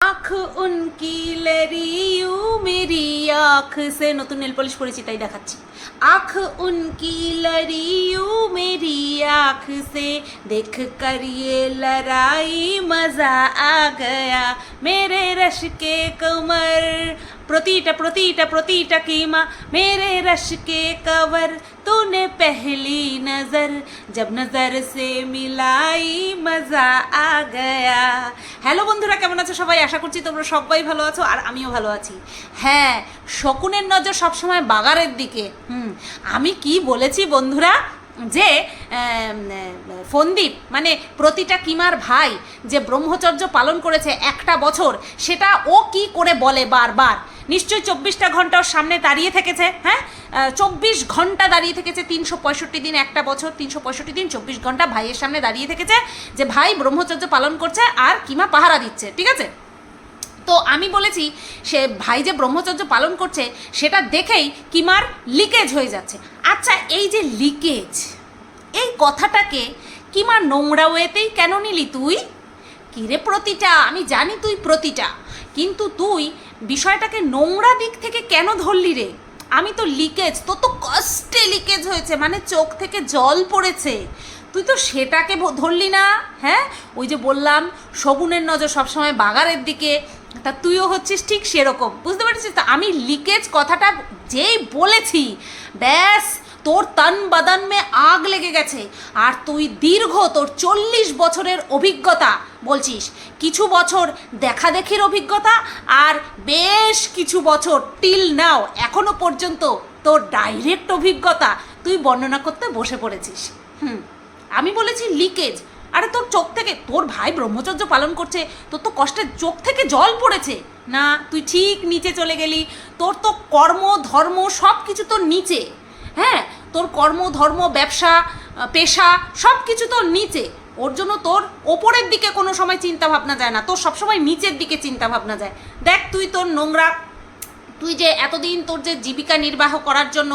আখ উনকি লেরিউ মেরি আখ সে নতুন নেল পলিশ করেছি তাই দেখাচ্ছি আখ উনকি লড়িউ মেরি আখ সে দেখ করিয়ে লড়াই মজা আ গয়া মেরে রশ কে কমর প্রতিটা প্রতিটা প্রতিটা কিমা मेरे रश के कवर तूने पहली नजर जब नजर से मिलाई मजा आ गया হ্যালো বন্ধুরা কেমন আছো সবাই আশা করছি তোমরা সবাই ভালো আছো আর আমিও ভালো আছি হ্যাঁ শকুনের নজর সবসময় বাগারের দিকে হুম আমি কি বলেছি বন্ধুরা যে ফন্দীপ মানে প্রতিটা কিমার ভাই যে ব্রহ্মচর্য পালন করেছে একটা বছর, সেটা ও কি করে বলে বারবার? নিশ্চয়ই চব্বিশটা ঘণ্টা ওর সামনে দাঁড়িয়ে থেকেছে হ্যাঁ? চব্বিশ ঘণ্টা দাঁড়িয়ে থেকেছে, তিনশো পঁয়ষট্টি দিন একটা বছর, তিনশো পঁয়ষট্টি দিন চব্বিশ ঘণ্টা ভাইয়ের সামনে দাঁড়িয়ে থেকেছে যে ভাই ব্রহ্মচর্য পালন করছে আর কিমা পাহারা দিচ্ছে, ঠিক আছে? তো আমি বলেছি, সে ভাই যে ব্রহ্মচর্য পালন করছে, সেটা দেখেই কিমার লিকেজ হয়ে যাচ্ছে। আচ্ছা এই যে লিকেজ এই কথাটাকে কিমার নোংরা ওয়েতেই কেন নিলি তুই? কিরে প্রতিটা, আমি জানি তুই প্রতিটা, কিন্তু তুই বিষয়টাকে নোংরা দিক থেকে কেন ধরলি রে? আমি তো লিকেজ তোর তো কষ্টে লিকেজ হয়েছে মানে চোখ থেকে জল পড়েছে। তুই তো সেটাকে ধরলি না হ্যাঁ? ওই যে বললাম, শগুনের নজর সবসময় বাগারের দিকে তা তুইও হচ্ছিস ঠিক সেরকম। বুঝতে পারছিস তো? আমি লিকেজ কথাটা যেই বলেছি, ব্যাস তোর তান বাদান মে আগ লেগে গেছে। আর তুই দীর্ঘ তোর চল্লিশ বছরের অভিজ্ঞতা বলছিস। কিছু বছর দেখাদেখির অভিজ্ঞতা আর বেশ কিছু বছর টিল নাও এখনও পর্যন্ত তোর ডাইরেক্ট অভিজ্ঞতা তুই বর্ণনা করতে বসে পড়েছিস। হুম, আমি বলেছি লিকেজ। আরে তোর চোখ থেকে, তোর ভাই ব্রহ্মচর্য পালন করছে, তোর তো কষ্টের চোখ থেকে জল পড়েছে। না, তুই ঠিক নিচে চলে গেলি। তোর তো কর্ম, ধর্ম সব কিছু তোর নিচে। হ্যাঁ তোর কর্ম, ধর্ম, ব্যবসা পেশা সব কিছু তোর নিচে। ওর জন্য তোর ওপরের দিকে কোনো সময় চিন্তা ভাবনা যায় না। তোর সবসময় নিচের দিকে চিন্তা ভাবনা যায়। দেখ তুই তোর নোংরা তুই যে এতদিন তোর যে জীবিকা নির্বাহ করার জন্য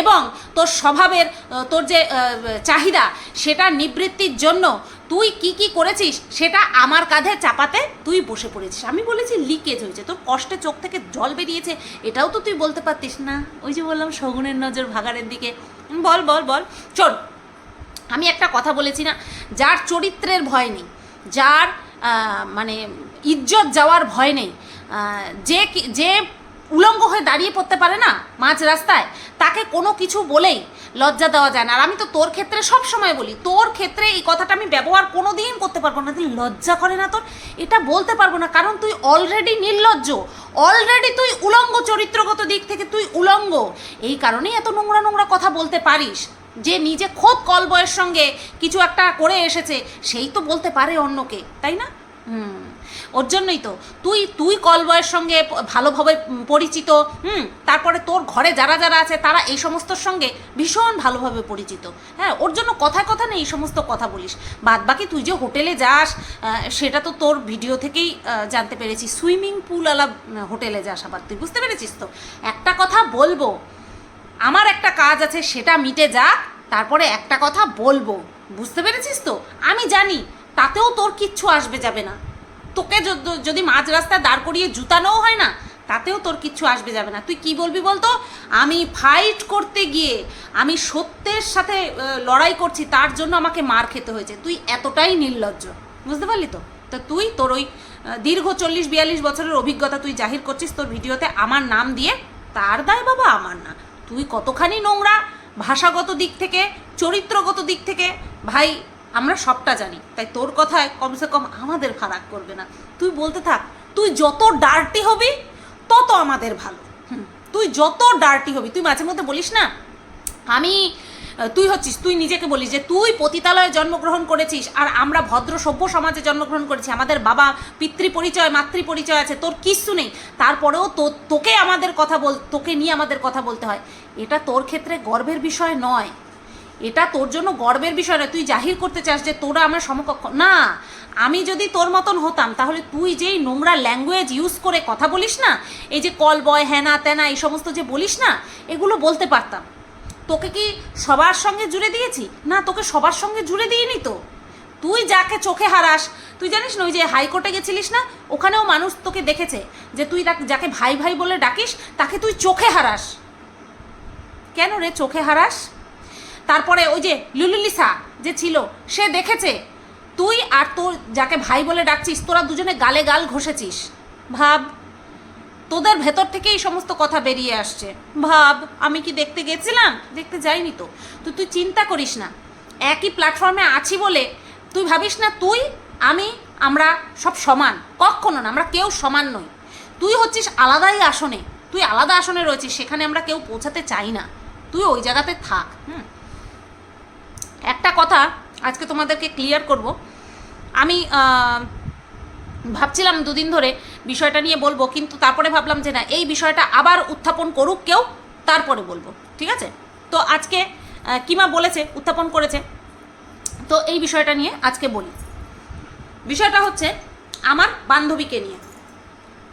এবং তোর স্বভাবের তোর যে চাহিদা, সেটা নিবৃত্তির জন্য তুই কি কি করেছিস, সেটা আমার কাঁধে চাপাতে তুই বসে পড়েছিস। আমি বলেছি লিকেজ হয়েছে, তোর কষ্টে চোখ থেকে জল বেরিয়েছে, এটাও তো তুই বলতে পারতিস না। ওই যে বললাম, শগুনের নজর ভাগাড়ের দিকে। বল বল বল। চল আমি একটা কথা বলেছি না, যার চরিত্রের ভয় নেই, যার মানে ইজ্জত যাওয়ার ভয় নেই যে যে উলঙ্গ হয়ে দাঁড়িয়ে পড়তে পারে না মাঝ রাস্তায়? তাকে কোনো কিছু বলেই লজ্জা দেওয়া যায় না। আর আমি তো তোর ক্ষেত্রে সব সময় বলি, তোর ক্ষেত্রে এই কথাটা আমি ব্যবহার কোনো দিন করতে পারব না। তুই লজ্জা করে না তোর, এটা বলতে পারব না। কারণ তুই অলরেডি নির্লজ্জ। অলরেডি তুই উলঙ্গ চরিত্রগত দিক থেকে তুই উলঙ্গ। এই কারণেই এত নোংরা নোংরা কথা বলতে পারিস। যে নিজে খোদ কল বয়ের সঙ্গে কিছু একটা করে এসেছে, সেই তো বলতে পারে অন্যকে, তাই না? হুম। ওর জন্যই তো। তুই তুই কলবয়ের সঙ্গে ভালোভাবে পরিচিত, হুম, তারপরে তোর ঘরে যারা যারা আছে, তারা এই সমস্তর সঙ্গে ভীষণ ভালোভাবে পরিচিত। হ্যাঁ ওর জন্য কথায় কথা নেই এই সমস্ত কথা বলিস। বাদ বাকি তুই যে হোটেলে যাস সেটা তো তোর ভিডিও থেকেই জানতে পেরেছি। সুইমিং পুলওয়ালা হোটেলে যাস আবার। তুই বুঝতে পেরেছিস তো? একটা কথা বলব। আমার একটা কাজ আছে, সেটা মিটে যাক, তারপরে একটা কথা বলব। বুঝতে পেরেছিস তো? আমি জানি, তাতেও তোর কিচ্ছু আসবে যাবে না। তোকে যদি মাঝ রাস্তায় দাঁড় করিয়ে জুতানোও হয় না, তাতেও তোর কিচ্ছু আসবে যাবে না। তুই কি বলবি বলতো? আমি ফাইট করতে গিয়ে, আমি সত্যের সাথে লড়াই করছি, তার জন্য আমাকে মার খেতে হয়েছে। তুই এতটাই নির্লজ্জ, বুঝতে পারলি তো? তো তুই তোর ওই দীর্ঘ চল্লিশ বিয়াল্লিশ বছরের অভিজ্ঞতা তুই জাহির করছিস তোর ভিডিওতে আমার নাম দিয়ে, তার দায় বাবা আমার না। তুই কতখানি নোংরা, ভাষাগত দিক থেকে, চরিত্রগত দিক থেকে, ভাই আমরা সবটা জানি। তাই তোর কথায় কমসে কম আমাদের ফারাক করবে না। তুই বলতে থাক, তুই যত ডার্টি হবি, তত আমাদের ভালো। তুই যত ডার্টি হবি, তুই মাঝে মধ্যে বলিস না, আমি তুই হচ্ছিস, তুই নিজেকে বলিস যে তুই পতিতালয়ে জন্মগ্রহণ করেছিস আর আমরা ভদ্র সভ্য সমাজে জন্মগ্রহণ করেছি। আমাদের বাবা পিতৃ পরিচয়, মাতৃ পরিচয় আছে, তোর কিচ্ছু নেই। তারপরেও তো, তোকে আমাদের কথা বল, তোকে নিয়ে আমাদের কথা বলতে হয়। এটা তোর ক্ষেত্রে গর্বের বিষয় নয়। এটা তোর জন্য গর্বের বিষয় নয়। তুই জাহির করতে চাস যে তোরা আমার সমকক্ষ। না, আমি যদি তোর মতন হতাম, তাহলে তুই যেই নোংরা ল্যাঙ্গুয়েজ ইউজ করে কথা বলিস না, এই যে কল বয় হ্যানা ত্যানা এই সমস্ত যে বলিস না, এগুলো বলতে পারতাম। তোকে কি সবার সঙ্গে জুড়ে দিয়েছি? না, তোকে সবার সঙ্গে জুড়ে দিইনি তো। তুই যাকে চোখে হারাস, তুই জানিস না, ওই যে হাইকোর্টে গেছিলিস না, ওখানেও মানুষ তোকে দেখেছে যে তুই যাকে ভাই ভাই বলে ডাকিস, তাকে তুই চোখে হারাস। কেন রে চোখে হারাস? তারপরে ওই যে লুলুলিসা যে ছিল, সে দেখেছে, তুই আর তোর যাকে ভাই বলে ডাকছিস, তোরা দুজনে গালে গাল ঘষেছিস। ভাব, তোদের ভেতর থেকে এই সমস্ত কথা বেরিয়ে আসছে। ভাব, আমি কি দেখতে গেছিলাম? দেখতে যাইনি তো। তো তুই চিন্তা করিস না। একই প্ল্যাটফর্মে আছি বলে তুই ভাবিস না, তুই, আমি, আমরা সব সমান। কখনো না, আমরা কেউ সমান নই। তুই হচ্ছিস আলাদাই আসনে। তুই আলাদা আসনে রয়েছিস, সেখানে আমরা কেউ পৌঁছাতে চাই না। তুই ওই জায়গাতে থাক, হুম? একটা কথা আজকে তোমাদেরকে ক্লিয়ার করব। আমি ভাবছিলাম দুদিন ধরে বিষয়টা নিয়ে বলব, কিন্তু তারপরে ভাবলাম যে না, এই বিষয়টা আবার উত্থাপন করুক কেউ, তারপরে বলব, ঠিক আছে? তো আজকে কিমা বলেছে, উত্থাপন করেছে। তো এই বিষয়টা নিয়ে আজকে বলি। বিষয়টা হচ্ছে আমার বান্ধবীকে নিয়ে,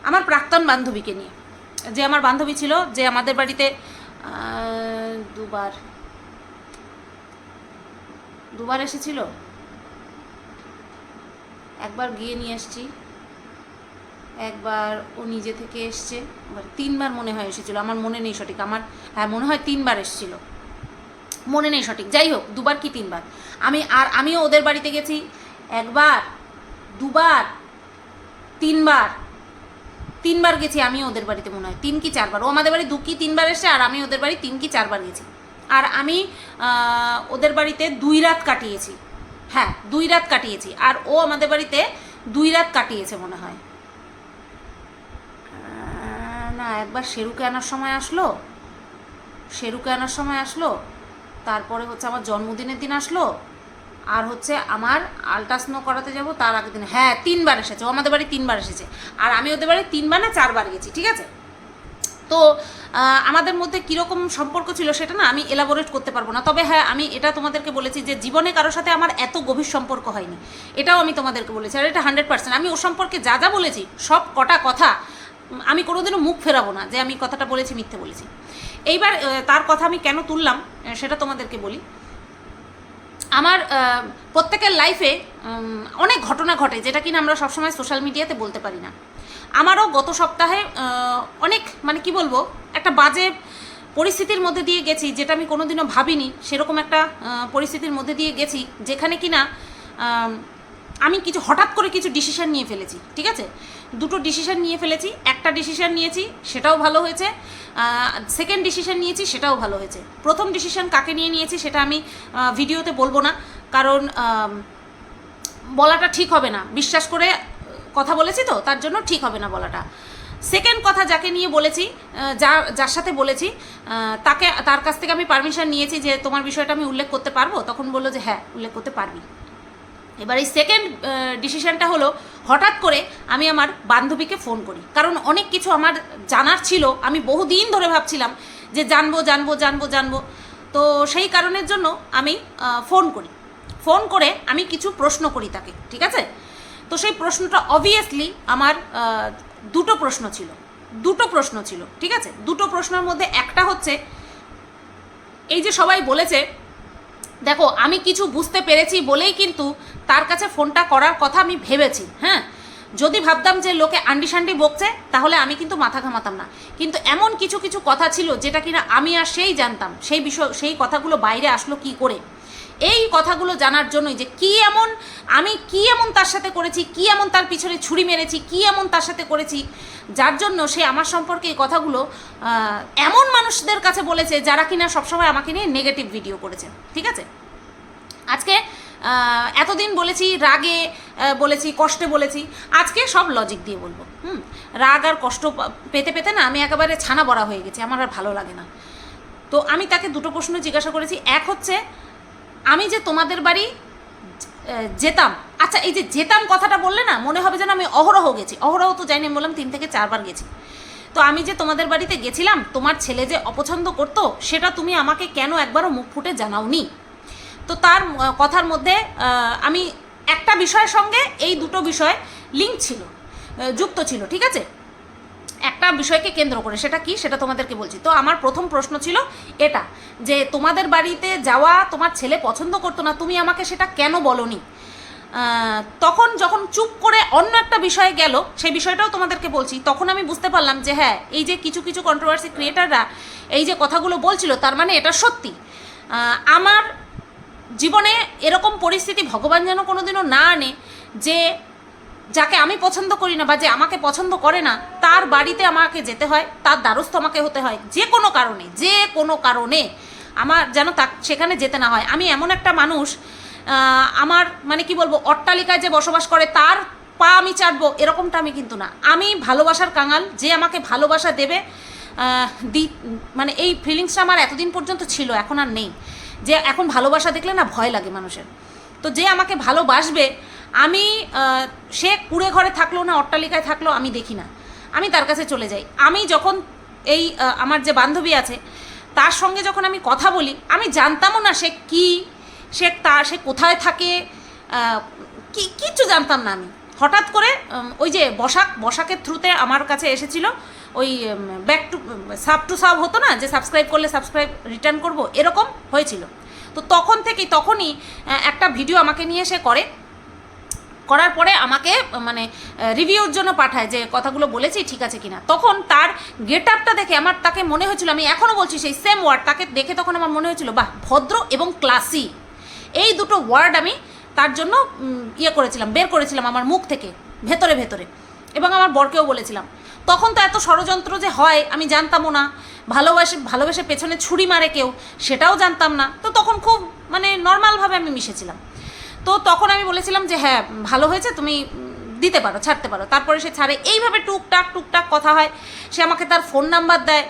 আমার প্রাক্তন বান্ধবীকে নিয়ে। যে আমার বান্ধবী ছিল, যে আমাদের বাড়িতে দুবার দুবার এসেছিল? একবার গিয়ে নিয়ে এসছি একবার ও নিজে থেকে এসছে। তিনবার মনে হয় এসেছিল। আমার মনে নেই সঠিক। আমার হ্যাঁ মনে হয় তিনবার এসেছিল। মনে নেই সঠিক। যাই হোক, দুবার কি তিনবার? আমি আর আমিও ওদের বাড়িতে গেছি। একবার, দুবার, তিনবার তিনবার গেছি আমি ওদের বাড়িতে মনে হয়। তিন কি চারবার? ও আমাদের বাড়ি দু কি তিনবার এসে আর আমি ওদের বাড়ি তিন কি চারবার গেছি। আর আমি ওদের বাড়িতে দুই রাত কাটিয়েছি। হ্যাঁ দুই রাত কাটিয়েছি। আর ও আমাদের বাড়িতে দুই রাত কাটিয়েছে মনে হয়। না, একবার শেরুকে আনার সময় আসলো। শেরুকে আনার সময় আসলো। তারপরে হচ্ছে আমার জন্মদিনের দিন আসলো। আর হচ্ছে আমার আলট্রাসনো করাতে যাব তার আগের দিন। হ্যাঁ তিনবার এসেছে। ও আমাদের বাড়ি তিনবার এসেছে। আর আমি ওদের বাড়ি তিনবার না চারবার গেছি, ঠিক আছে? তো আমাদের মধ্যে কীরকম সম্পর্ক ছিল সেটা না আমি এলাবোরেট করতে পারব না। তবে হ্যাঁ আমি এটা তোমাদেরকে বলেছি যে জীবনে কারোর সাথে আমার এত গভীর সম্পর্ক হয়নি। এটাও আমি তোমাদেরকে বলেছি আর এটা হান্ড্রেড পার্সেন্ট আমি ওর সম্পর্কে যা যা বলেছি সব কটা কথা আমি কোনোদিনও মুখ ফেরাবো না যে আমি কথাটা বলেছি, মিথ্যে বলেছি। এইবার তার কথা আমি কেন তুললাম সেটা তোমাদেরকে বলি। আমার প্রত্যেকের লাইফে অনেক ঘটনা ঘটে যেটা কিনা আমরা সবসময় সোশ্যাল মিডিয়াতে বলতে পারি না। আমারও গত সপ্তাহে অনেক মানে কি বলব একটা বাজে পরিস্থিতির মধ্যে দিয়ে গেছি যেটা আমি কোনোদিনও ভাবিনি সেরকম একটা পরিস্থিতির মধ্যে দিয়ে গেছি যেখানে কিনা আম, আমি কিছু হঠাৎ করে কিছু ডিসিশন নিয়ে ফেলেছি ঠিক আছে? দুটো ডিসিশন নিয়ে ফেলেছি একটা ডিসিশন নিয়েছি সেটাও ভালো হয়েছে সেকেন্ড ডিসিশন নিয়েছি সেটাও ভালো হয়েছে। প্রথম ডিসিশন কাকে নিয়ে নিয়েছি সেটা আমি ভিডিওতে বলব না কারণ বলাটা ঠিক হবে না। বিশ্বাস করে কথা বলেছি তো, তার জন্য ঠিক হবে না বলাটা। সেকেন্ড কথা যাকে নিয়ে বলেছি যার যার সাথে বলেছি তাকে, তার কাছ থেকে আমি পারমিশন নিয়েছি যে তোমার বিষয়টা আমি উল্লেখ করতে পারব, তখন বলল যে হ্যাঁ উল্লেখ করতে পারবি। এবার এই সেকেন্ড ডিসিশনটা হলো, হঠাৎ করে আমি আমার বান্ধবীকে ফোন করি। কারণ অনেক কিছু আমার জানার ছিল, আমি বহুদিন ধরে ভাবছিলাম যে জানব জানব জানব জানব। তো সেই কারণের জন্য আমি ফোন করি। ফোন করে আমি কিছু প্রশ্ন করি তাকে, ঠিক আছে? তো সেই প্রশ্নটা অবভিয়াসলি আমার দুটো প্রশ্ন ছিল। দুটো প্রশ্ন ছিল, ঠিক আছে? দুটো প্রশ্নের মধ্যে একটা হচ্ছে, এই যে সবাই বলেছে, দেখো, আমি কিছু বুঝতে পেরেছি বলেই কিন্তু তার কাছে ফোনটা করার কথা আমি ভেবেছি হ্যাঁ? যদি ভাবতাম যে লোকে আন্ডি সান্ডি বকছে, তাহলে আমি কিন্তু মাথা ঘামাতাম না। কিন্তু এমন কিছু কিছু কথা ছিল যেটা কিনা আমি আর সেই জানতাম, সেই বিষয়, সেই কথাগুলো বাইরে আসলো কি করে? এই কথাগুলো জানার জন্যই যে কি এমন, আমি কি এমন তার সাথে করেছি, কি এমন তার পিছনে ছুরি মেরেছি, কি এমন তার সাথে করেছি, যার জন্য সে আমার সম্পর্কে এই কথাগুলো এমন মানুষদের কাছে বলেছে যারা কিনা সবসময় আমাকে নিয়ে নেগেটিভ ভিডিও করেছে। ঠিক আছে? আজকে এতদিন বলেছি, রাগে বলেছি, কষ্টে বলেছি, আজকে সব লজিক দিয়ে বলব। হুম? রাগ আর কষ্ট পেতে পেতে না আমি একেবারে ছানা বড়া হয়ে গেছি, আমার আর ভালো লাগে না। তো আমি তাকে দুটো প্রশ্ন জিজ্ঞাসা করেছি, এক হচ্ছে আমি যে তোমাদের বাড়ি যেতাম। আচ্ছা এই যে যেতাম কথাটা বললে না, মনে হবে যেন আমি অহরহ গেছি। অহরহ তো যাইনি বললাম তিন থেকে চারবার গেছি। তো আমি যে তোমাদের বাড়িতে গেছিলাম, তোমার ছেলে যে অপছন্দ করতো, সেটা তুমি আমাকে কেন একবারও মুখ ফুটে জানাওনি? তো তার কথার মধ্যে আমি একটা বিষয়ের সঙ্গে এই দুটো বিষয় লিঙ্ক ছিল যুক্ত ছিল, ঠিক আছে? একটা বিষয়কে কেন্দ্র করে, সেটা কি? সেটা তোমাদেরকে বলছি। তো আমার প্রথম প্রশ্ন ছিল এটা, যে তোমাদের বাড়িতে যাওয়া তোমার ছেলে পছন্দ করতো না, তুমি আমাকে সেটা কেন বলনি? তখন যখন চুপ করে অন্য একটা বিষয়ে গেল, সেই বিষয়টাও তোমাদেরকে বলছি, তখন আমি বুঝতে পারলাম যে হ্যাঁ এই যে কিছু কিছু কন্ট্রোভার্সি ক্রিয়েটাররা এই যে কথাগুলো বলছিল, তার মানে এটা সত্যি। আমার জীবনে এরকম পরিস্থিতি ভগবান যেন কোনোদিনও না আনে যে যাকে আমি পছন্দ করি না বা যে আমাকে পছন্দ করে না, তার বাড়িতে আমাকে যেতে হয়, তার দ্বারস্থ আমাকে হতে হয়, যে কোনো কারণে, যে কোনো কারণে। আমার যেন তা সেখানে যেতে না হয়। আমি এমন একটা মানুষ আমার মানে কি বলব, অট্টালিকায় যে বসবাস করে, তার পা আমি চাটবো, এরকমটা আমি কিন্তু না। আমি ভালোবাসার কাঙাল, যে আমাকে ভালোবাসা দেবে দি মানে এই ফিলিংসটা আমার এতদিন পর্যন্ত ছিল, এখন আর নেই। যে এখন ভালোবাসা দেখলে না ভয় লাগে মানুষের। তো যে আমাকে ভালোবাসবে আমি সে কুড়ে ঘরে থাকল না, অট্টালিকায় থাকল, আমি দেখি না। আমি তার কাছে চলে যাই। আমি যখন এই আমার যে বান্ধবী আছে, তার সঙ্গে যখন আমি কথা বলি, আমি জানতামও না সে কি, সে তার সে কোথায় থাকে কি, কিচ্ছু জানতাম না আমি। হঠাৎ করে ওই যে বসাক, বসাকের থ্রুতে আমার কাছে এসেছিল, ওই ব্যাক টু সাব টু সাব হতো না, যে সাবস্ক্রাইব করলে সাবস্ক্রাইব রিটার্ন করব, এরকম হয়েছিল। তো তখন থেকেই, তখনই একটা ভিডিও আমাকে নিয়ে এসে করে করার পরে আমাকে মানে রিভিউর জন্য পাঠায় যে কথাগুলো বলেছি, ঠিক আছে কিনা। তখন তার গেট আপটা দেখে আমার তাকে মনে হয়েছিল, আমি এখনও বলছি সেই সেম ওয়ার্ড তাকে দেখে তখন আমার মনে হয়েছিল, বাহ, ভদ্র এবং ক্লাসি এই দুটো ওয়ার্ড আমি তার জন্য ইয়ে করেছিলাম, বের করেছিলাম আমার মুখ থেকে, ভেতরে ভেতরে। এবং আমার বরকেও বলেছিলাম। তখন তো এত ষড়যন্ত্র যে হয়, আমি জানতামও না। ভালোবাসে, ভালোবেসে পেছনে ছুরি মারে কেউ, সেটাও জানতাম না। তো তখন খুব মানে নর্মালভাবে আমি মিশেছিলাম। তো তখন আমি বলেছিলাম যে হ্যাঁ ভালো হয়েছে, তুমি দিতে পারো, ছাড়তে পারো। তারপরে সে ছাড়ে। এইভাবে টুকটাক টুকটাক কথা হয়। সে আমাকে তার ফোন নাম্বার দেয়।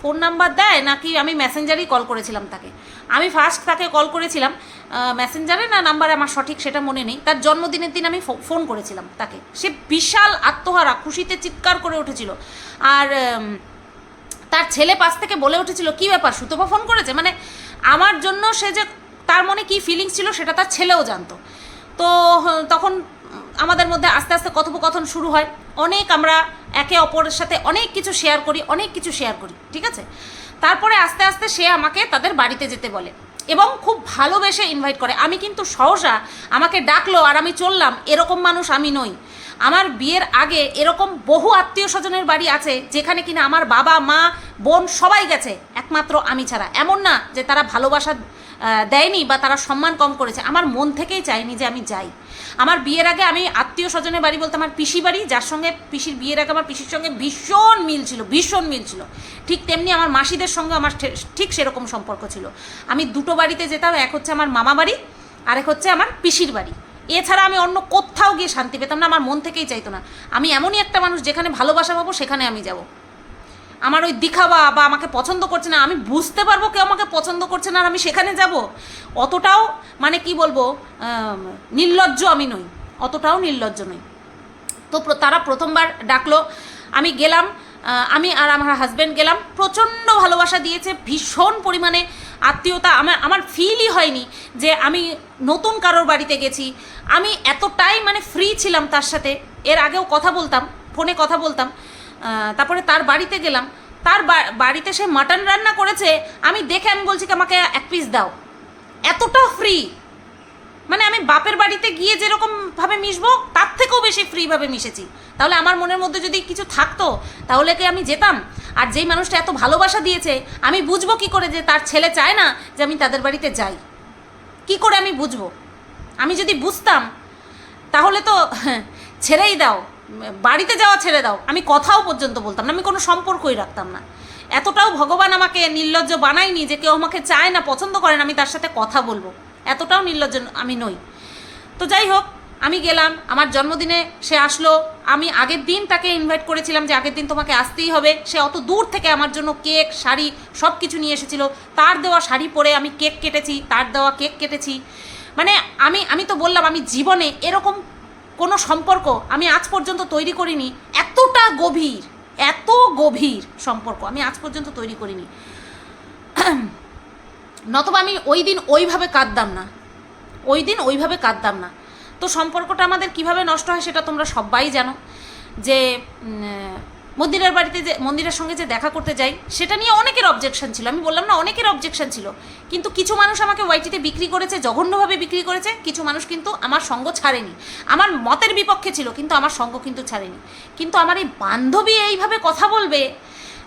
ফোন নাম্বার দেয় নাকি আমি মেসেঞ্জারেই কল করেছিলাম তাকে। আমি ফার্স্ট তাকে কল করেছিলাম। মেসেঞ্জারে না নাম্বারে আমার সঠিক সেটা মনে নেই। তার জন্মদিনের দিন আমি ফোন করেছিলাম তাকে। সে বিশাল আত্মহারা, খুশিতে চিৎকার করে উঠেছিল। আর তার ছেলে পাশ থেকে বলে উঠেছিল, কি ব্যাপার, সুতপা ফোন করেছে? মানে আমার জন্য সে যে তার মনে কি ফিলিংস ছিল সেটা তার ছেলেও জানতো। তো তখন আমাদের মধ্যে আস্তে আস্তে কথোপকথন শুরু হয়। অনেক আমরা একে অপরের সাথে অনেক কিছু শেয়ার করি, অনেক কিছু শেয়ার করি, ঠিক আছে? তারপরে আস্তে আস্তে সে আমাকে তাদের বাড়িতে যেতে বলে এবং খুব ভালোবেসে ইনভাইট করে। আমি কিন্তু সহসা আমাকে ডাকলো আর আমি চললাম, এরকম মানুষ আমি নই। আমার বিয়ের আগে এরকম বহু আত্মীয় স্বজনের বাড়ি আছে যেখানে কিনা আমার বাবা, মা, বোন সবাই গেছে। একমাত্র আমি ছাড়া। এমন না যে তারা ভালোবাসা দেয়নি বা তারা সম্মান কম করেছে। আমার মন থেকেই চাইনি যে আমি যাই। আমার বিয়ের আগে আমি আত্মীয় স্বজনের বাড়ি বলতে আমার পিসি বাড়ি, যার সঙ্গে পিসির বিয়ের আগে আমার পিসির সঙ্গে ভীষণ মিল ছিল, ভীষণ মিল ছিল। ঠিক তেমনি আমার মাসিদের সঙ্গে আমার ঠিক সেরকম সম্পর্ক ছিল। আমি দুটো বাড়িতে যেতাম, এক হচ্ছে আমার মামা বাড়ি আরেক হচ্ছে আমার পিসির বাড়ি। এছাড়া আমি অন্য কোথাও গিয়ে শান্তি পেতাম না, আমার মন থেকেই চাইতো না। আমি এমনই একটা মানুষ যেখানে ভালোবাসা পাবো, সেখানে আমি যাব। আমার ওই দিখাবা বা আমাকে পছন্দ করছে না, আমি বুঝতে পারব কেউ আমাকে পছন্দ করছে না আর আমি সেখানে যাব। অতটাও মানে কি বলব নির্লজ্জ আমি নই, অতটাও নির্লজ্জ নই। তো তারা প্রথমবার ডাকলো, আমি গেলাম আমি আর আমার হাজব্যান্ড গেলাম, প্রচণ্ড ভালোবাসা দিয়েছে, ভীষণ পরিমাণে আত্মীয়তা আমার আমার ফিলই হয়নি যে আমি নতুন কারোর বাড়িতে গেছি। আমি এতটাই মানে ফ্রি ছিলাম তার সাথে, এর আগেও কথা বলতাম ফোনে কথা বলতাম তারপরে তার বাড়িতে গেলাম। তার বাড়িতে সে মাটন রান্না করেছে। আমি দেখে আমি বলছি কি, আমাকে এক পিস দাও। এতটা ফ্রি মানে আমি বাপের বাড়িতে গিয়ে যেরকম ভাবে মিশবো, তার থেকেও বেশি ফ্রিভাবে মিশেছি। তাহলে আমার মনের মধ্যে যদি কিছু থাকতো, তাহলে কি আমি যেতাম? আর যেই মানুষটা এত ভালোবাসা দিয়েছে, আমি বুঝব কি করে যে তার ছেলে চায় না যে আমি তাদের বাড়িতে যাই? কি করে আমি বুঝব? আমি যদি বুঝতাম, তাহলে তো ছেড়েই দাও। বাড়িতে যাওয়া ছেড়ে দাও। আমি কথাও পর্যন্ত বলতাম না, আমি কোনো সম্পর্কই রাখতাম না। এতটাও ভগবান আমাকে নির্লজ্জ বানায়নি যে কেউ আমাকে চায় না, পছন্দ করে না, আমি তার সাথে কথা বলব। এতটাও নির্লজ্জ আমি নই। তো যাই হোক, আমি গেলাম, আমার জন্মদিনে সে আসলো। আমি আগের দিন তাকে ইনভাইট করেছিলাম যে আগের দিন তোমাকে আসতেই হবে। সে অত দূর থেকে আমার জন্য কেক, শাড়ি সব কিছু নিয়ে এসেছিল। তার দেওয়া শাড়ি পরে আমি কেক কেটেছি, তার দেওয়া কেক কেটেছি। মানে আমি আমি তো বললাম, আমি জীবনে এরকম কোনো সম্পর্ক আমি আজ পর্যন্ত তৈরি করিনি, এতটা গভীর, এত গভীর সম্পর্ক আমি আজ পর্যন্ত তৈরি করিনি। নতবা আমি ওই দিন ওইভাবে কাঁদতাম না, ওই দিন ওইভাবে কাঁদতাম না। তো সম্পর্কটা আমাদের কীভাবে নষ্ট হয় সেটা তোমরা সবাই জানো যে মন্দিরের বাড়িতে যে, মন্দিরের সঙ্গে যে দেখা করতে যাই, সেটা নিয়ে অনেকের অবজেকশন ছিল। আমি বললাম, না, অনেকের অবজেকশন ছিল। কিন্তু কিছু মানুষ আমাকে ওয়াইটিতে বিক্রি করেছে, জঘন্যভাবে বিক্রি করেছে। কিছু মানুষ কিন্তু আমার সঙ্গ ছাড়েনি। আমার মতের বিপক্ষে ছিল, কিন্তু আমার সঙ্গ কিন্তু ছাড়েনি। কিন্তু আমার এই বান্ধবী এইভাবে কথা বলবে,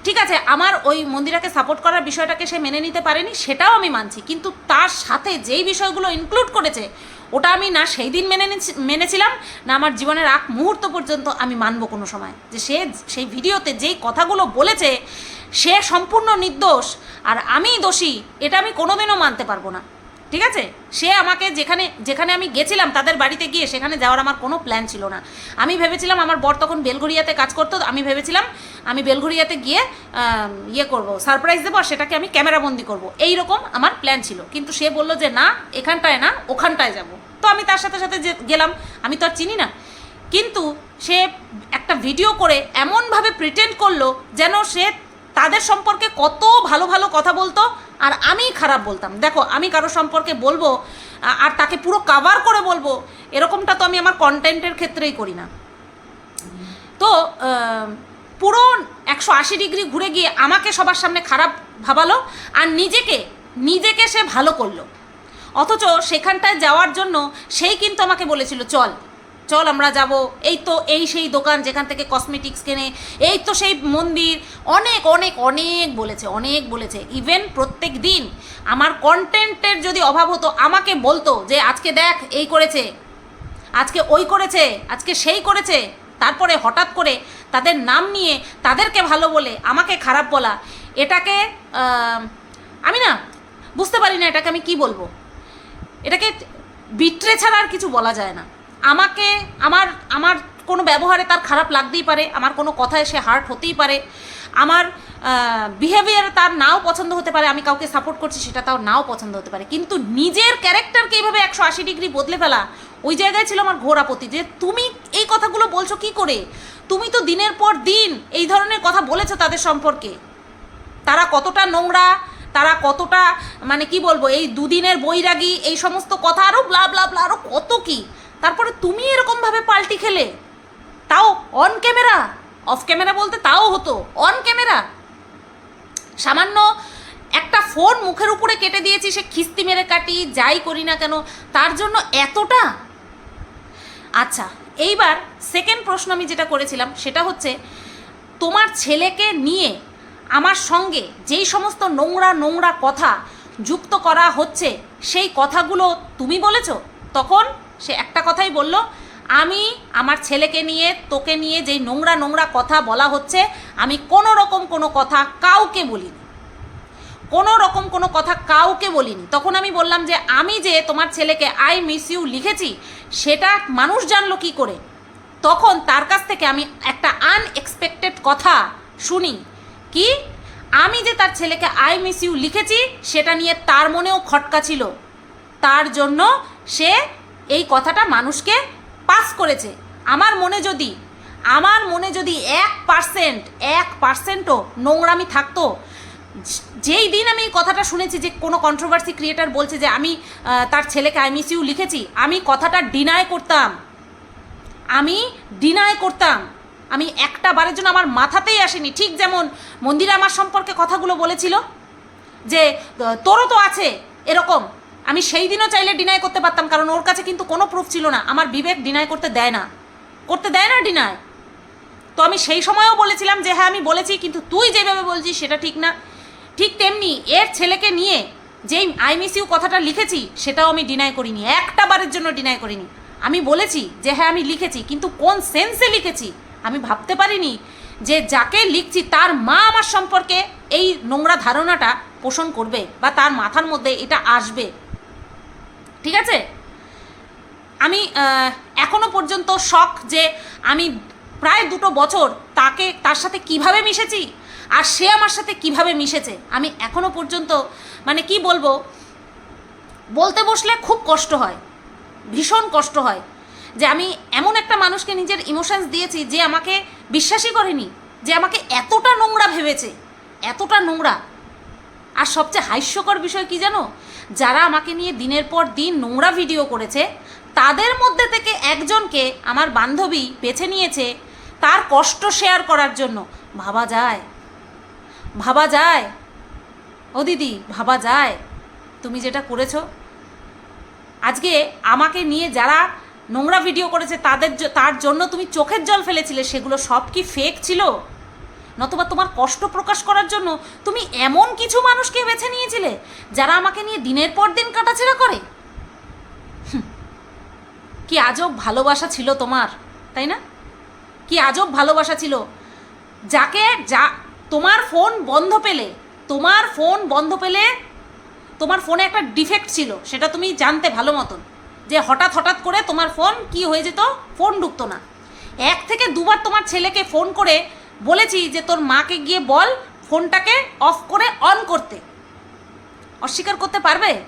ঠিক আছে, আমার ওই মন্দিরাকে সাপোর্ট করার বিষয়টাকে সে মেনে নিতে পারেনি, সেটাও আমি মানছি। কিন্তু তার সাথে যেই বিষয়গুলো ইনক্লুড করেছে ওটা আমি না সেই দিন মেনে মেনেছিলাম, না আমার জীবনের আগ মুহূর্ত পর্যন্ত আমি মানবো কোনো সময়। যে সে, সেই ভিডিওতে যেই কথাগুলো বলেছে, সে সম্পূর্ণ নির্দোষ, আর আমিই দোষী, এটা আমি কোনোদিনও মানতে পারব না। ঠিক আছে? সে আমাকে যেখানে যেখানে আমি গেছিলাম, তাদের বাড়িতে গিয়ে সেখানে যাওয়ার আমার কোনো প্ল্যান ছিল না। আমি ভেবেছিলাম আমার বর তখন বেলঘরিয়াতে কাজ করতো, আমি ভেবেছিলাম আমি বেলঘরিয়াতে গিয়ে ইয়ে করব, সারপ্রাইজ দেবো, আর সেটাকে আমি ক্যামেরাবন্দি করব। এই রকম আমার প্ল্যান ছিল। কিন্তু সে বলল যে না, এখানটায় না, ওখানটায় যাব। তো আমি তার সাথে সাথে গেলাম, আমি তো আর চিনি না। কিন্তু সে একটা ভিডিও করে এমনভাবে প্রিটেন্ড করল যেন সে তাদের সম্পর্কে কত ভালো ভালো কথা বলতো আর আমি খারাপ বলতাম। দেখো, আমি কারও সম্পর্কে বলব আর তাকে পুরো কাভার করে বলব, এরকমটা তো আমি আমার কন্টেন্টের ক্ষেত্রেই করি না। তো পুরো একশো আশি ডিগ্রি ঘুরে গিয়ে আমাকে সবার সামনে খারাপ ভাবালো আর নিজেকে নিজেকে সে ভালো করল। অথচ সেখানটায় যাওয়ার জন্য সেই কিন্তু আমাকে বলেছিল, চল চল আমরা যাব। এই তো এই সেই দোকান যেখান থেকে কসমেটিক্স কেনে, এই তো সেই মন্দির। অনেক অনেক অনেক বলেছে অনেক বলেছে। ইভেন প্রত্যেক দিন আমার কন্টেন্টের যদি অভাব হতো, আমাকে বলতো যে, আজকে দেখ, এই করেছে, আজকে ওই করেছে, আজকে সেই করেছে। তারপরে হঠাৎ করে তাদের নাম নিয়ে তাদেরকে ভালো বলে, আমাকে খারাপ বলা। এটাকে আমি না বুঝতে পারি না এটাকে আমি কি বলব। এটাকে বিট্রে ছাড়া আর কিছু বলা যায় না। আমাকে, আমার আমার কোনো ব্যবহারে তার খারাপ লাগতেই পারে, আমার কোনো কথায় সে হার্ট হতেই পারে। আমার বিহেভিয়ার তার নাও পছন্দ হতে পারে, আমি কাউকে সাপোর্ট করছি, সেটা তাও নাও পছন্দ হতে পারে। কিন্তু নিজের ক্যারেক্টারকে এইভাবে একশো আশি ডিগ্রি বদলে ফেলা, ওই জায়গায় ছিল আমার ঘোর আপত্তি যে, তুমি এই কথাগুলো বলছো কি করে? তুমি তো দিনের পর দিন এই ধরনের কথা বলেছ তাদের সম্পর্কে। তারা কতটা নোংরা তারা কতটা মানে কি বলব, এই দুদিনের বৈরাগী, এই সমস্ত কথা আরও ব্লা ব্লা ব্লা আরও কত কি? তারপরে তুমি এরকমভাবে পাল্টি খেলে? তাও অন ক্যামেরা অফ ক্যামেরা বলতে তাও হতো। অন ক্যামেরা সামান্য একটা ফোন মুখের উপরে কেটে দিয়েছি, সে খিস্তি মেরে কাটি, যাই করি না কেন, তার জন্য এতটা? আচ্ছা এইবার সেকেন্ড প্রশ্ন আমি যেটা করেছিলাম, সেটা হচ্ছে, তোমার ছেলেকে নিয়ে আমার সঙ্গে যেই সমস্ত নোংরা নোংরা কথা যুক্ত করা হচ্ছে, সেই কথাগুলো তুমি বলেছ? তখন সে একটা কথাই বলল, আমি আমার ছেলেকে নিয়ে, তোকে নিয়ে যেই নোংরা নোংরা কথা বলা হচ্ছে, আমি কোনো রকম কোনো কথা কাউকে বলিনি। কোনো রকম কোনো কথা কাউকে বলিনি। তখন আমি বললাম যে, আমি যে তোমার ছেলেকে আই মিস ইউ লিখেছি, সেটা মানুষ জানলো কি করে? তখন তার কাছ থেকে আমি একটা আনএক্সপেক্টেড কথা শুনি। কি? আমি যে তার ছেলেকে আই মিস ইউ লিখেছি, সেটা নিয়ে তার মনেও খটকা ছিল। তার জন্য সে এই কথাটা মানুষকে পাস করেছে। আমার মনে যদি, আমার মনে যদি এক পার্সেন্ট এক পার্সেন্টও নোংরামি থাকতো, যেই দিন আমি এই কথাটা শুনেছি যে কোনো কন্ট্রোভার্সি ক্রিয়েটার বলছে যে আমি তার ছেলেকে আই মিস ইউ লিখেছি, আমি কথাটা ডিনাই করতাম। আমি ডিনাই করতাম। আমি একটা বারের জন্য আমার মাথাতেই আসেনি। ঠিক যেমন মন্দিরে আমার সম্পর্কে কথাগুলো বলেছিল যে, তোরও তো আছে এরকম। আমি সেই দিনও চাইলে ডিনাই করতে পারতাম, কারণ ওর কাছে কিন্তু কোনো প্রুফ ছিল না। আমার বিবেক ডিনাই করতে দেয় না। করতে দেয় না ডিনাই তো আমি সেই সময়ও বলেছিলাম যে হ্যাঁ আমি বলেছি, কিন্তু তুই যেভাবে বলছিস সেটা ঠিক না। ঠিক তেমনি এর ছেলেকে নিয়ে যেই আই মিস ইউ কথাটা লিখেছি, সেটাও আমি ডিনাই করিনি। একটা বারের জন্য ডিনাই করিনি। আমি বলেছি যে হ্যাঁ আমি লিখেছি, কিন্তু কোন সেন্সে লিখেছি? আমি ভাবতে পারিনি যে যাকে লিখছি তার মা আমার সম্পর্কে এই নোংরা ধারণাটা পোষণ করবে বা তার মাথার মধ্যে এটা আসবে। ঠিক আছে? আমি এখনও পর্যন্ত শখ যে আমি প্রায় দুটো বছর তাকে, তার সাথে কীভাবে মিশেছি আর সে আমার সাথে কীভাবে মিশেছে, আমি এখনও পর্যন্ত মানে কি বলব, বলতে বসলে খুব কষ্ট হয়, ভীষণ কষ্ট হয়। যে আমি এমন একটা মানুষকে নিজের ইমোশনস দিয়েছি যে আমাকে বিশ্বাসই করেনি, যে আমাকে এতটা নোংরা ভেবেছে, এতটা নোংরা। আর সবচেয়ে হাস্যকর বিষয় কি জানো? যারা আমাকে নিয়ে দিনের পর দিন নোংরা ভিডিও করেছে, তাদের মধ্যে থেকে একজনকে আমার বান্ধবী বেছে নিয়েছে তার কষ্ট শেয়ার করার জন্য। ভাবা যায়। ভাবা যায়। ও দিদি, ভাবা যায়। তুমি যেটা করেছ। আজকে আমাকে নিয়ে যারা নোংরা ভিডিও করেছে, তাদের তার জন্য তুমি চোখের জল ফেলেছিলে, সেগুলো সব কি ফেক ছিল? নতুবা তোমার কষ্ট প্রকাশ করার জন্য তুমি এমন কিছু মানুষকে বেছে নিয়েছিলে, যারা আমাকে নিয়ে দিনের পর দিন কাটাছেড়া করে? কি আজব ভালোবাসা ছিল তোমার, তাই না? কি আজব ভালোবাসা ছিল, যাকে যা, তোমার ফোন বন্ধ পেলে, তোমার ফোন বন্ধ পেলে তোমার ফোনে একটা ডিফেক্ট ছিল, সেটা তুমি জানতে ভালো মতন। যে হঠাৎ হঠাৎ করে তোমার ফোন কি হয়ে যেত? ফোন ঢুকতো না। এক থেকে দুবার তোমার ছেলেকে ফোন করে বলেছি যে তোর মাকে গিয়ে বল ফোনটাকে অফ করে অন করতে। অস্বীকার করতে পারবে?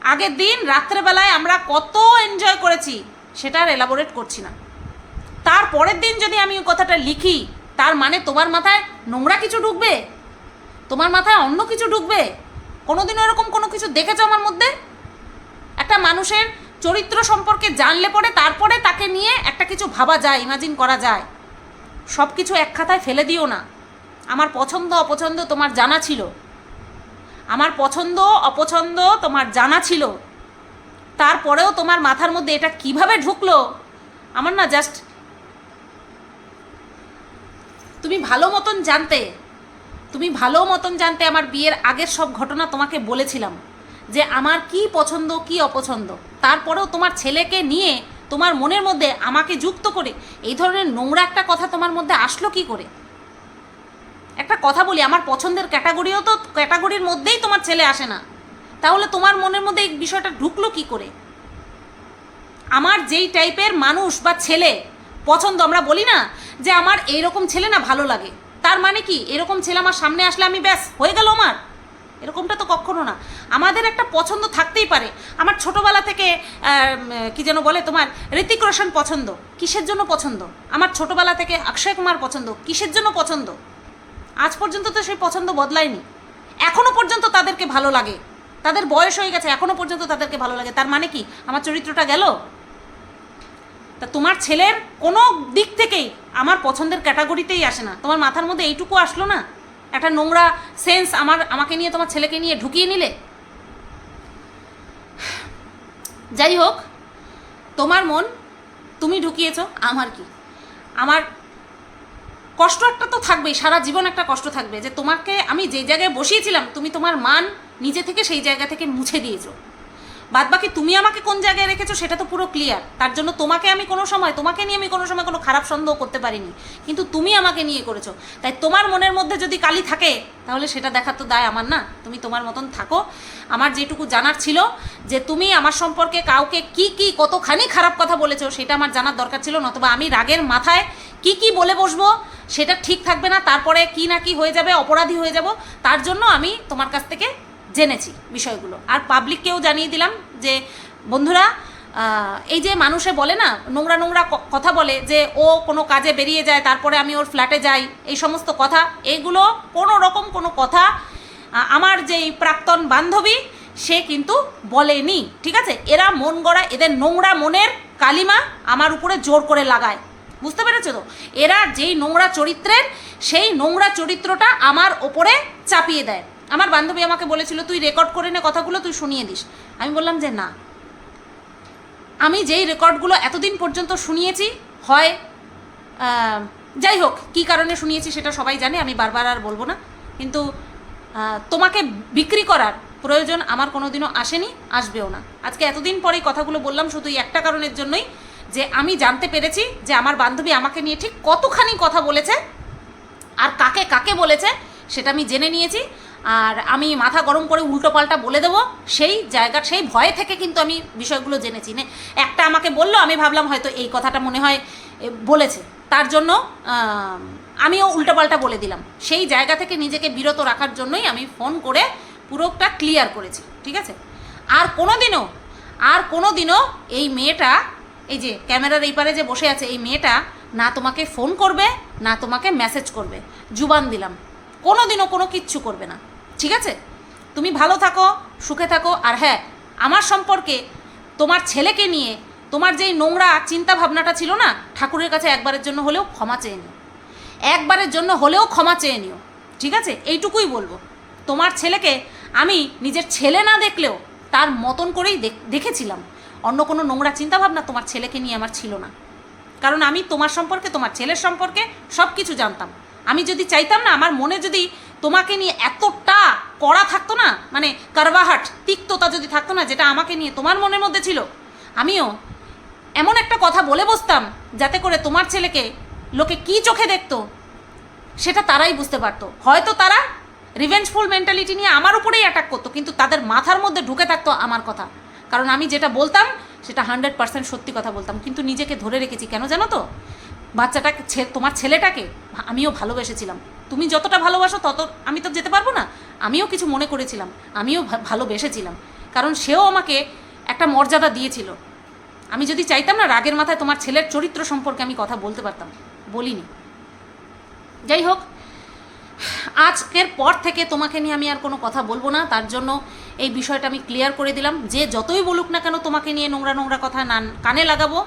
আগের দিন রাত্রেবেলায় আমরা কত এনজয় করেছি, সেটা আর এলাবোরেট করছি না। তার পরের দিন যদি আমি ওই কথাটা লিখি, তার মানে তোমার মাথায় নোংরা কিছু ঢুকবে? তোমার মাথায় অন্য কিছু ঢুকবে? কোনোদিনও এরকম কোনো কিছু দেখেছ আমার মধ্যে? একটা মানুষের চরিত্র সম্পর্কে জানলে পরে তারপরে তাকে নিয়ে একটা কিছু ভাবা যায় ইমাজিন করা যায়। সব কিছু এক খাতায় ফেলে দিও না। আমার পছন্দ, অপছন্দ তোমার জানা ছিল। আমার পছন্দ, অপছন্দ তোমার জানা ছিল। তারপরেও তোমার মাথার মধ্যে এটা কীভাবে ঢুকলো? আমার না জাস্ট তুমি ভালো মতন জানতে, তুমি ভালো মতন জানতে আমার বিয়ের আগের সব ঘটনা তোমাকে বলেছিলাম। যে আমার কি পছন্দ, কি অপছন্দ। তারপরেও তোমার ছেলেকে নিয়ে তোমার মনের মধ্যে আমাকে যুক্ত করে এই ধরনের নোংরা একটা কথা তোমার মধ্যে আসলো কি করে? একটা কথা বলি, আমার পছন্দের ক্যাটাগরিও তো ক্যাটাগরির মধ্যেই তোমার ছেলে আসে না। তাহলে তোমার মনের মধ্যে এই বিষয়টা ঢুকলো কি করে? আমার যেই টাইপের মানুষ বা ছেলে পছন্দ, আমরা বলি না যে আমার এইরকম ছেলে না ভালো লাগে। তার মানে কি? এরকম ছেলে আমার সামনে আসলে আমি ব্যাস, হয়ে গেল আমার। এরকমটা তো কখনো না। আমাদের একটা পছন্দ থাকতেই পারে। আমার ছোটোবেলা থেকে কি যেন বলে তোমার ঋতিক রোশন পছন্দ। কিসের জন্য পছন্দ? আমার ছোটোবেলা থেকে অক্ষয় কুমার পছন্দ। কিসের জন্য পছন্দ? আজ পর্যন্ত তো সেই পছন্দ বদলায়নি। এখনও পর্যন্ত তাদেরকে ভালো লাগে। তাদের বয়স হয়ে গেছে এখনও পর্যন্ত তাদেরকে ভালো লাগে। তার মানে কি? আমার চরিত্রটা গেল? তা তোমার ছেলের কোনো দিক থেকেই আমার পছন্দের ক্যাটাগরিতেই আসে না। তোমার মাথার মধ্যে এইটুকু আসলো না? একটা নোংরা সেন্স আমার, আমাকে নিয়ে, তোমার ছেলেকে নিয়ে ঢুকিয়ে নিলে? যাই হোক, তোমার মন, তুমি ঢুকিয়েছ, আমার কি? আমার কষ্ট একটা তো থাকবেই, সারা জীবন একটা কষ্ট থাকবে যে তোমাকে আমি যে জায়গায় বসিয়েছিলাম, তুমি তোমার মান নিজে থেকে সেই জায়গা থেকে মুছে দিয়েছ। বাদ বাকি তুমি আমাকে কোন জায়গায় রেখেছো সেটা তো পুরো ক্লিয়ার তার জন্য তোমাকে আমি কোনো সময়, তোমাকে নিয়ে আমি কোনো সময় কোনো খারাপ সন্দেহ করতে পারিনি। কিন্তু তুমি আমাকে নিয়ে করেছ। তাই তোমার মনের মধ্যে যদি কালি থাকে, তাহলে সেটা দেখার তো দায় আমার না। তুমি তোমার মতন থাকো। আমার যেটুকু জানার ছিল যে তুমি আমার সম্পর্কে কাউকে কি কি, কতখানি খারাপ কথা বলেছ, সেটা আমার জানার দরকার ছিল। নতুবা আমি রাগের মাথায় কি কি বলে বসবো, সেটা ঠিক থাকবে না। তারপরে কি না কি হয়ে যাবে, অপরাধী হয়ে যাব, তার জন্য আমি তোমার কাছ থেকে জেনেছি বিষয়গুলো। আর পাবলিককেও জানিয়ে দিলাম যে, বন্ধুরা এই যে মানুষে বলে না, নোংরা নোংরা কথা বলে যে, ও কোনো কাজে বেরিয়ে যায়, তারপরে আমি ওর ফ্ল্যাটে যাই, এই সমস্ত কথা, এগুলো কোনো রকম কোনো কথা আমার যেই প্রাক্তন বান্ধবী, সে কিন্তু বলেনি, ঠিক আছে? এরা মন গড়া, এদের নোংরা মনের কালিমা আমার উপরে জোর করে লাগায়। বুঝতে পেরেছ তো? এরা যেই নোংরা চরিত্রের, সেই নোংরা চরিত্রটা আমার ওপরে চাপিয়ে দেয়। আমার বান্ধবী আমাকে বলেছিল, তুই রেকর্ড করে নে কথাগুলো, তুই শুনিয়ে দিস। আমি বললাম যে, না। আমি যেই রেকর্ডগুলো এতদিন পর্যন্ত শুনিয়েছি, হয় যাই হোক, কী কারণে শুনিয়েছি সেটা সবাই জানে, আমি বারবার আর বলব না। কিন্তু তোমাকে বিক্রি করার প্রয়োজন আমার কোনোদিনও আসেনি, আসবেও না। আজকে এতদিন পরে কথাগুলো বললাম, শুধু একটা কারণের জন্যই যে, আমি জানতে পেরেছি যে, আমার বান্ধবী আমাকে নিয়ে ঠিক কতখানি কথা বলেছে, আর কাকে কাকে বলেছে, সেটা আমি জেনে নিয়েছি। আর আমি মাথা গরম করে উল্টো পাল্টা বলে দেবো সেই জায়গা সেই ভয়ে থেকে কিন্তু আমি বিষয়গুলো জেনেছি। নে একটা আমাকে বলল আমি ভাবলাম হয়তো এই কথাটা মনে হয় বলেছে। তার জন্য আম, আমিও উল্টোপাল্টা বলে দিলাম। সেই জায়গা থেকে নিজেকে বিরত রাখার জন্যই আমি ফোন করে পুরোটা ক্লিয়ার করেছি ঠিক আছে? আর কোনো দিনও আর কোনো দিনও এই মেয়েটা এই যে ক্যামেরার এই পারে যে বসে আছে এই মেয়েটা না তোমাকে ফোন করবে না তোমাকে মেসেজ করবে। জুবান দিলাম। কোনো দিনও কোনো কিচ্ছু করবে না। ঠিক আছে? তুমি ভালো থাকো, সুখে থাকো, আর হ্যাঁ আমার সম্পর্কে তোমার ছেলেকে নিয়ে তোমার যেই নোংরা চিন্তা ভাবনাটা ছিল না, ঠাকুরের কাছে একবারের জন্য হলেও ক্ষমা চেয়ে নিও। একবারের জন্য হলেও ক্ষমা চেয়ে নিও, ঠিক আছে? এইটুকুই বলব। তোমার ছেলেকে আমি নিজের ছেলে না দেখলেও তার মতন করেই দেখ- দেখেছিলাম। অন্য কোনো নোংরা চিন্তাভাবনা তোমার ছেলেকে নিয়ে আমার ছিল না। কারণ আমি তোমার সম্পর্কে, তোমার ছেলের সম্পর্কে সব কিছু জানতাম। আমি যদি চাইতাম না, আমার মনে যদি তোমাকে নিয়ে এতটা কড়া থাকতো না? মানে কারবাহাট, তিক্ততা যদি থাকতো না, যেটা আমাকে নিয়ে তোমার মনের মধ্যে ছিল, আমিও এমন একটা কথা বলে বসতাম, যাতে করে তোমার ছেলেকে লোকে কি চোখে দেখতো, সেটা তারাই বুঝতে পারতো। হয়তো তারা রিভেঞ্জফুল মেন্টালিটি নিয়ে আমার উপরেই অ্যাটাক করতো, কিন্তু তাদের মাথার মধ্যে ঢুকে থাকতো আমার কথা। কারণ আমি যেটা বলতাম, সেটা হান্ড্রেড পার্সেন্ট সত্যি কথা বলতাম, কিন্তু নিজেকে ধরে রেখেছি। কেন জানো তো? বাচ্চাটাকে তোমার ছেলেটাকে আমিও ভালোবেসেছিলাম। তুমি যতটা ভালোবাসো তত, আমি তো যেতে পারব না। আমিও কিছু মনে করেছিলাম, আমিও ভালোবেসেছিলাম। কারণ সেও আমাকে একটা মর্যাদা দিয়েছিল। আমি যদি চাইতাম না রাগের মাথায় তোমার ছেলের চরিত্র সম্পর্কে আমি কথা বলতে পারতাম, বলিনি। যাই হোক, আজকের পর থেকে তোমাকে নিয়ে আমি আর কোনো কথা বলব না। তার জন্য এই বিষয়টা আমি ক্লিয়ার করে দিলাম যে যতই বলুক না কেন তোমাকে নিয়ে নোংরা নোংরা কথা না কানে লাগাবো,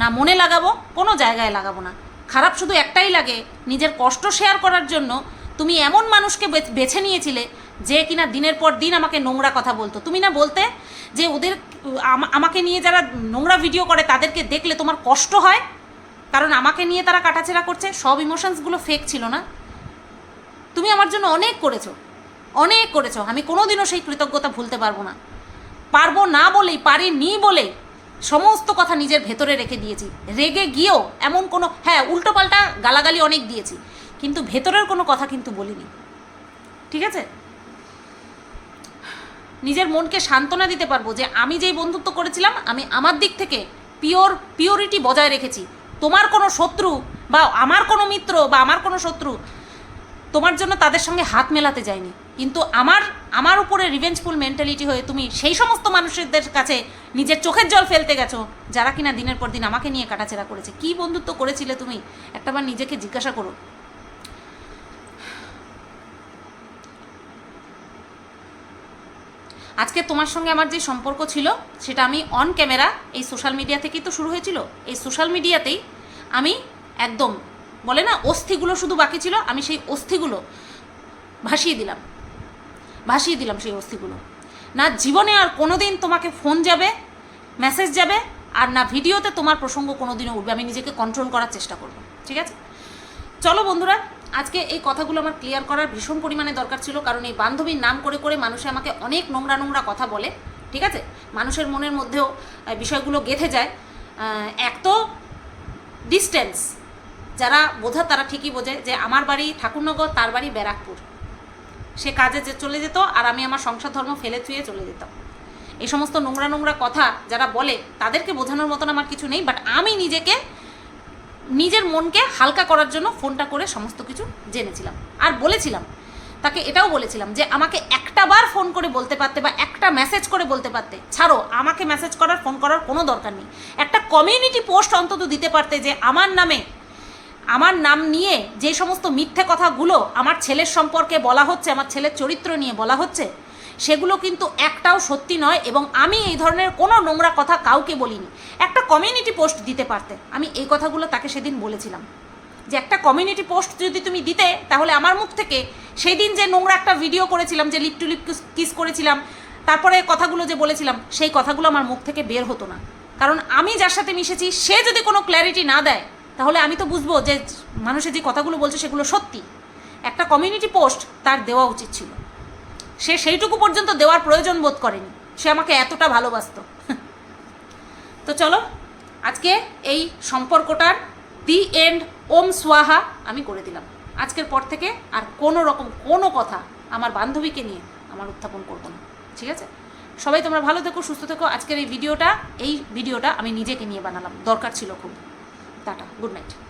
না মনে লাগাবো, কোনো জায়গায় লাগাবো না। খারাপ শুধু একটাই লাগে, নিজের কষ্ট শেয়ার করার জন্য তুমি এমন মানুষকে বেছে নিয়েছিলে যে কিনা দিনের পর দিন আমাকে নোংরা কথা বলতো। তুমি না বলতে যে ওদের আমাকে নিয়ে যারা নোংরা ভিডিও করে তাদেরকে দেখলে তোমার কষ্ট হয়? কারণ আমাকে নিয়ে তারা কাটাছেড়া করছে, সব ইমোশনসগুলো ফেক ছিল না। তুমি আমার জন্য অনেক করেছ অনেক করেছ। আমি কোনোদিনও সেই কৃতজ্ঞতা ভুলতে পারব না। পারব না বলেই, পারিনি বলেই সমস্ত কথা নিজের ভেতরে রেখে দিয়েছি। রেগে গিয়েও এমন কোনো হ্যাঁ উল্টোপাল্টা গালাগালি অনেক দিয়েছি, কিন্তু ভেতরের কোনো কথা কিন্তু বলিনি। ঠিক আছে? নিজের মনকে সান্ত্বনা দিতে পারব যে আমি যেই বন্ধুত্ব করেছিলাম, আমি আমার দিক থেকে পিওর পিওরিটি বজায় রেখেছি। তোমার কোনো শত্রু বা আমার কোনো মিত্র বা আমার কোনো শত্রু তোমার জন্য তাদের সঙ্গে হাত মেলাতে যায়নি। কিন্তু আমার আমার উপরে রিভেঞ্জফুল মেন্টালিটি হয়ে তুমি সেই সমস্ত মানুষদের কাছে নিজের চোখের জল ফেলতে গেছো, যারা কিনা দিনের পর দিন আমাকে নিয়ে কাটাছেড়া করেছে। কি বন্ধুত্ব করেছিলে তুমি? একটাবার নিজেকে জিজ্ঞাসা করো। আজকে তোমার সঙ্গে আমার যে সম্পর্ক ছিল, সেটা আমি অন ক্যামেরা এই সোশ্যাল মিডিয়া থেকেই তো শুরু হয়েছিল। এই সোশ্যাল মিডিয়াতেই আমি একদম, বলে না, অস্থিগুলো শুধু বাকি ছিল, আমি সেই অস্থিগুলো ভাসিয়ে দিলাম। ভাসিয়ে দিলাম সেই অস্থিগুলো। না জীবনে আর কোনোদিন তোমাকে ফোন যাবে মেসেজ যাবে, আর না ভিডিওতে তোমার প্রসঙ্গ কোনোদিনও উঠবে। আমি নিজেকে কন্ট্রোল করার চেষ্টা করব, ঠিক আছে? চলো বন্ধুরা, আজকে এই কথাগুলো আমার ক্লিয়ার করার ভীষণ পরিমাণে দরকার ছিল, কারণ এই বান্ধবীর নাম করে করে মানুষে আমাকে অনেক নোংরা নোংরা কথা বলে, ঠিক আছে? মানুষের মনের মধ্যেও বিষয়গুলো গেঁথে যায়। এক তো ডিস্টেন্স যারা বোঝা তারা ঠিকই বোঝে যে আমার বাড়ি ঠাকুরনগর, তার বাড়ি ব্যারাকপুর। সে কাজে যে চলে যেত আর আমি আমার সংসার ধর্ম ফেলে থুয়ে চলে যেতাম। এই সমস্ত নোংরা নোংরা কথা যারা বলে, তাদেরকে বোঝানোর মতন আমার কিছু নেই বাট আমি নিজেকে, নিজের মনকে হালকা করার জন্য ফোনটা করে সমস্ত কিছু জেনেছিলাম। আর বলেছিলাম, তাকে এটাও বলেছিলাম যে আমাকে একটা বার ফোন করে বলতে পারতে বা একটা মেসেজ করে বলতে পারতে, ছাড়ো, আমাকে মেসেজ করার, ফোন করার কোনো দরকার নেই। একটা কমিউনিটি পোস্ট অন্তত দিতে পারতে যে আমার নামে আমার নাম নিয়ে যে সমস্ত মিথ্যে কথাগুলো আমার ছেলের সম্পর্কে বলা হচ্ছে, আমার ছেলের চরিত্র নিয়ে বলা হচ্ছে, সেগুলো কিন্তু একটাও সত্যি নয় এবং আমি এই ধরনের কোনো নোংরা কথা কাউকে বলিনি। একটা কমিউনিটি পোস্ট দিতে পারতে। আমি এই কথাগুলো তাকে সেদিন বলেছিলাম যে একটা কমিউনিটি পোস্ট যদি তুমি দিতে, তাহলে আমার মুখ থেকে সেই দিন যে নোংরা একটা ভিডিও করেছিলাম, যে লিপ টু লিপ কিস করেছিলাম, তারপরে কথাগুলো যে বলেছিলাম, সেই কথাগুলো আমার মুখ থেকে বের হতো না। কারণ আমি যার সাথে মিশেছি, সে যদি কোনো ক্ল্যারিটি না দেয় তাহলে আমি তো বুঝব যে মানুষের যে কথাগুলো বলছে সেগুলো সত্যি। একটা কমিউনিটি পোস্ট তার দেওয়া উচিত ছিল। সে সেইটুকু পর্যন্ত দেওয়ার প্রয়োজন বোধ করেনি। সে আমাকে এতটা ভালোবাসতো। তো চলো, আজকে এই সম্পর্কটার দি এন্ড ওম সোয়াহা আমি করে দিলাম। আজকের পর থেকে আর কোনো রকম, কোনো কথা আমার বান্ধবীকে নিয়ে আমার উত্থাপন করব না। ঠিক আছে? সবাই তোমরা ভালো থেকো, সুস্থ থেকো। আজকের এই ভিডিওটা এই ভিডিওটা আমি নিজেকে নিয়ে বানালাম। দরকার ছিল খুব। Tata good night.